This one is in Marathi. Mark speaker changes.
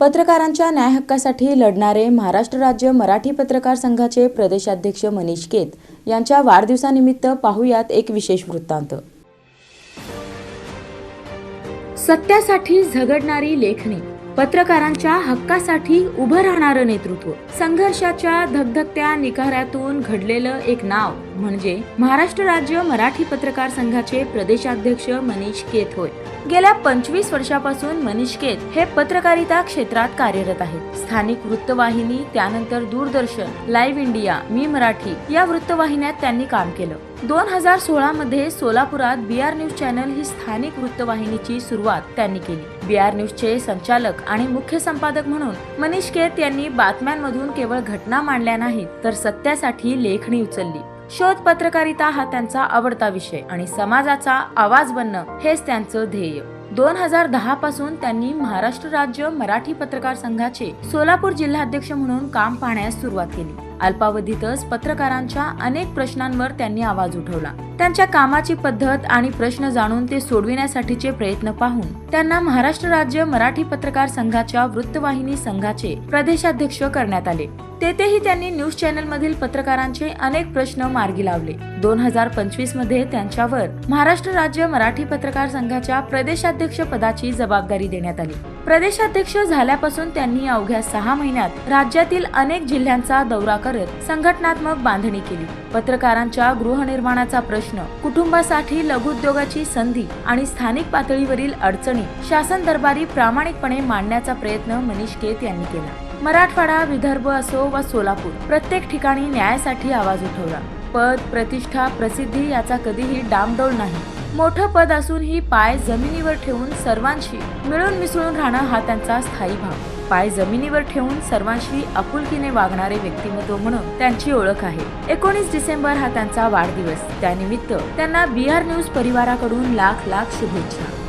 Speaker 1: पत्रकारांच्या न्याय हक्कासाठी लढणारे महाराष्ट्र राज्य मराठी पत्रकार संघाचे प्रदेशाध्यक्ष मनीष केत यांच्या वाढदिवसानिमित्त पाहुयात एक विशेष वृत्तांत. सत्यासाठी झगडणारी लेखणी पत्रकारांच्या हक्कासाठी उभं राहणारं नेतृत्व संघर्षाच्या धगधगत्या निखाऱ्यातून घडलेलं एक नाव म्हणजे महाराष्ट्र राज्य मराठी पत्रकार संघाचे प्रदेशाध्यक्ष मनीष केत होय. गेल्या पंचवीस वर्षापासून मनीष केत हे पत्रकारिता क्षेत्रात कार्यरत आहेत. स्थानिक वृत्तवाहिनी त्यानंतर दूरदर्शन लाईव्ह इंडिया मी मराठी या वृत्तवाहिन्यात त्यांनी काम केलं. दोन हजार सोळा मध्ये सोलापुरात बी आर न्यूज चॅनल ही स्थानिक वृत्तवाहिनीची सुरुवात त्यांनी केली. बी आर न्यूजचे संचालक आणि मुख्य संपादक म्हणून मनीष केत यांनी बातम्यांमधून केवळ घटना मांडल्या नाहीत तर सत्यासाठी लेखणी उचलली. शोध पत्रकारिता हा त्यांचा आवडता विषय आणि समाजाचा आवाज बनणं हेच त्यांचं ध्येय. दोन हजार दहा पासून त्यांनी महाराष्ट्र राज्य मराठी पत्रकार संघाचे सोलापूर जिल्हाध्यक्ष म्हणून काम पाहण्यास सुरुवात केली. अल्पावधीतच पत्रकारांच्या अनेक प्रश्नांवर त्यांनी आवाज उठवला. त्यांच्या कामाची पद्धत आणि प्रश्न जाणून ते सोडविण्यासाठीचे प्रयत्न पाहून त्यांना महाराष्ट्र राज्य मराठी पत्रकार संघाच्या वृत्तवाहिनी संघाचे प्रदेशाध्यक्ष करण्यात आले. तेथेही त्यांनी न्यूज चॅनल मधील पत्रकारांचे अनेक प्रश्न मार्गी लावले. दोन हजार पंचवीसमध्ये त्यांच्यावर महाराष्ट्र राज्य मराठी पत्रकार संघाच्या प्रदेशाध्यक्ष पदाची जबाबदारी देण्यात आली. प्रदेशाध्यक्ष झाल्यापासून त्यांनी अवघ्या सहा महिन्यात राज्यातील अनेक जिल्ह्यांचा दौरा करत संघटनात्मक बांधणी केली. पत्रकारांच्या गृहनिर्माणाचा प्रश्न कुटुंबासाठी लघुउद्योगाची संधी आणि स्थानिक पातळीवरील अडचणी शासन दरबारी प्रामाणिकपणे मांडण्याचा प्रयत्न मनीष केत यांनी केला. मराठवाडा विदर्भ असो वा सोलापूर प्रत्येक ठिकाणी न्यायासाठी आवाज उठवला. पद प्रतिष्ठा प्रसिद्धी याचा कधीही डामडोल नाही. मोठं पद असून ही पाय जमिनीवर ठेवून सर्वांशी मिळून मिसळून राहणं हा त्यांचा स्थायी भाव. पाय जमिनीवर ठेवून सर्वांशी आपुलकीने वागणारे व्यक्तिमत्व म्हणून त्यांची ओळख आहे. एकोणीस डिसेंबर हा त्यांचा वाढदिवस. त्यानिमित्त त्यांना बी आर न्यूज परिवाराकडून लाख लाख शुभेच्छा.